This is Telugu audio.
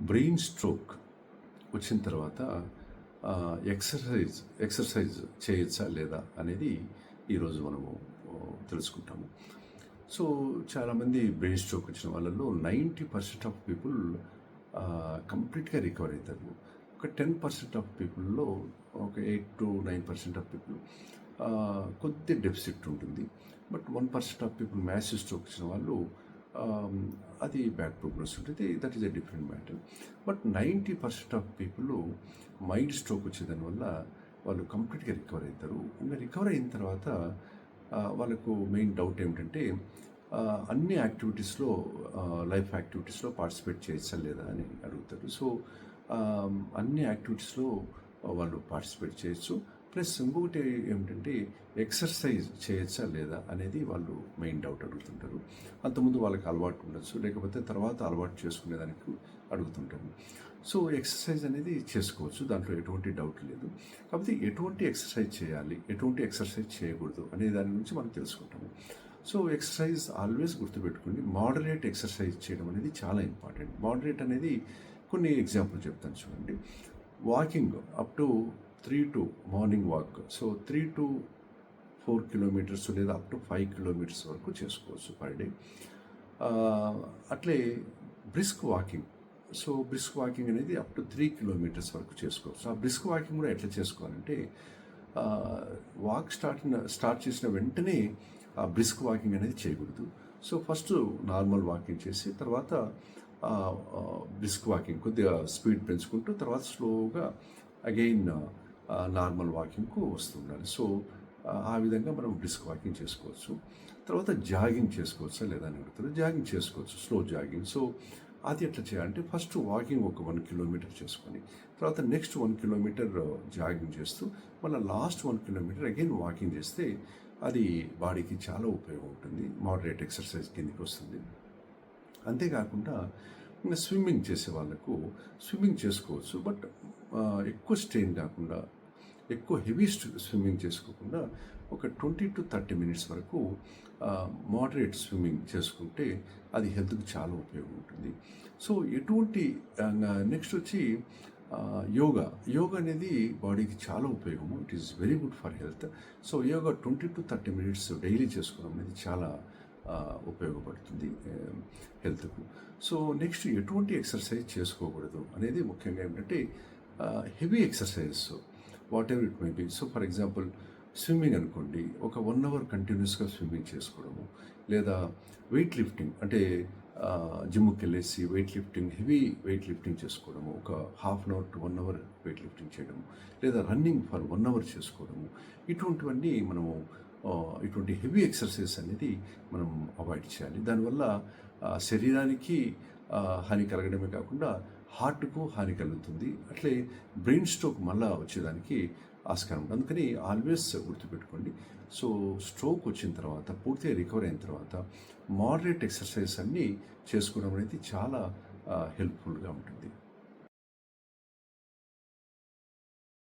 బ్రెయిన్ స్ట్రోక్ వచ్చిన తర్వాత ఎక్సర్సైజ్ ఎక్సర్సైజ్ చేయొచ్చా లేదా అనేది ఈరోజు మనము తెలుసుకుంటాము. సో చాలామంది బ్రెయిన్ స్ట్రోక్ వచ్చిన వాళ్ళల్లో నైంటీ పర్సెంట్ ఆఫ్ పీపుల్ కంప్లీట్గా రికవర్ అవుతారు. ఒక టెన్ పర్సెంట్ ఆఫ్ పీపుల్లో ఒక eight to nine percent of people కొద్ది డెఫిసిట్ ఉంటుంది. But one percent of people massive stroke వచ్చిన వాళ్ళు అది బ్యాడ్ ప్రోగ్రెస్ ఉంటుంది. That is a different matter but ninety percent of people mild stroke వచ్చేదాని వల్ల వాళ్ళు కంప్లీట్గా రికవర్ అవుతారు ఇంకా రికవర్ అయిన తర్వాత వాళ్ళకు మెయిన్ డౌట్ ఏమిటంటే అన్ని యాక్టివిటీస్లో లైఫ్ యాక్టివిటీస్లో పార్టిసిపేట్ చేయొచ్చా లేదా అని అడుగుతారు. సో అన్ని యాక్టివిటీస్లో వాళ్ళు పార్టిసిపేట్ చేయొచ్చు. ప్లస్ ఇంకొకటి ఏమిటంటే ఎక్సర్సైజ్ చేయొచ్చా లేదా అనేది వాళ్ళు మెయిన్ డౌట్ అడుగుతుంటారు. అంతకుముందు వాళ్ళకి అలవాటు ఉండొచ్చు లేకపోతే తర్వాత అలవాటు చేసుకునేదానికి అడుగుతుంటారు. సో ఎక్సర్సైజ్ అనేది చేసుకోవచ్చు దాంట్లో ఎటువంటి డౌట్ లేదు. కాకపోతే ఎటువంటి ఎక్సర్సైజ్ చేయాలి ఎటువంటి ఎక్సర్సైజ్ చేయకూడదు అనే దాని గురించి మనం తెలుసుకుంటాము. సో ఎక్సర్సైజ్ ఆల్వేస్ గుర్తుపెట్టుకోండి మోడరేట్ ఎక్సర్సైజ్ చేయడం అనేది చాలా ఇంపార్టెంట్. మోడరేట్ అనేది కొన్ని ఎగ్జాంపుల్ చెప్తాను చూడండి. Walking up to three to morning walk so three to four kilometres లేదా అప్ టు ఫైవ్ కిలోమీటర్స్ వరకు చేసుకోవచ్చు పర్ డే అట్లే brisk walking so brisk walking అనేది అప్ టు త్రీ కిలోమీటర్స్ వరకు చేసుకోవచ్చు. ఆ బ్రిస్క్ వాకింగ్ కూడా ఎట్లా చేసుకోవాలంటే వాక్ స్టార్ట్ స్టార్ట్ చేసిన వెంటనే ఆ బ్రిస్క్ వాకింగ్ అనేది చేయకూడదు. సో ఫస్ట్ నార్మల్ వాకింగ్ చేసి తర్వాత బ్రిస్క్ వాకింగ్ కొద్దిగా స్పీడ్ పెంచుకుంటూ తర్వాత స్లోగా అగైన్ నార్మల్ వాకింగ్కు వస్తుండాలి. సో ఆ, విధంగా మనం బ్రిస్క్ వాకింగ్ చేసుకోవచ్చు. తర్వాత జాగింగ్ చేసుకోవచ్చా లేదా అని అడుగుతారు. జాగింగ్ చేసుకోవచ్చు స్లో జాగింగ్. సో అది ఎట్లా చేయాలంటే ఫస్ట్ వాకింగ్ ఒక వన్ కిలోమీటర్ చేసుకొని తర్వాత నెక్స్ట్ వన్ కిలోమీటర్ జాగింగ్ చేస్తూ మళ్ళీ last one kilometre again walking చేస్తే అది బాడీకి చాలా ఉపయోగం ఉంటుంది. మోడరేట్ ఎక్సర్సైజ్ కిందకి వస్తుంది. అంతేకాకుండా స్విమ్మింగ్ చేసే వాళ్ళకు స్విమ్మింగ్ చేసుకోవచ్చు. బట్ ఎక్కువ స్ట్రెయిన్ కాకుండా ఎక్కువ హెవీ స్విమ్మింగ్ చేసుకోకుండా ఒక ట్వంటీ టు థర్టీ మినిట్స్ వరకు మోడరేట్ స్విమ్మింగ్ చేసుకుంటే అది హెల్త్కి చాలా ఉపయోగం ఉంటుంది. సో ఎటువంటి నెక్స్ట్ వచ్చి యోగా. యోగా అనేది బాడీకి చాలా ఉపయోగము. It is very good for health so yoga twenty to thirty minutes daily చేసుకోవడం అనేది చాలా ఉపయోగపడుతుంది హెల్త్కు. సో నెక్స్ట్ ఎటువంటి ఎక్సర్సైజ్ చేసుకోకూడదు అనేది ముఖ్యంగా ఏంటంటే heavy exercises. Whatever it may be so for example swimming అనుకోండి ఒక వన్ అవర్ కంటిన్యూస్గా స్విమ్మింగ్ చేసుకోవడము లేదా వెయిట్ లిఫ్టింగ్ అంటే జిమ్కి వెళ్ళేసి weight lifting heavy weight lifting చేసుకోవడము ఒక half an hour to one hour weight lifting చేయడము లేదా రన్నింగ్ ఫర్ వన్ అవర్ చేసుకోవడము ఇటువంటివన్నీ మనము ఇటువంటి హెవీ ఎక్సర్సైజ్ అనేది మనం అవాయిడ్ చేయాలి. దానివల్ల శరీరానికి హాని కలగడమే కాకుండా హార్ట్కు హాని కలుగుతుంది. అట్లే బ్రెయిన్ స్ట్రోక్ మళ్ళా వచ్చేదానికి ఆస్కారం ఉంటుంది. అందుకని ఆల్వేస్ గుర్తుపెట్టుకోండి. సో స్ట్రోక్ వచ్చిన తర్వాత పూర్తిగా రికవర్ అయిన తర్వాత మోడరేట్ ఎక్సర్సైజ్ అన్నీ చేసుకోవడం అనేది చాలా హెల్ప్ఫుల్గా ఉంటుంది.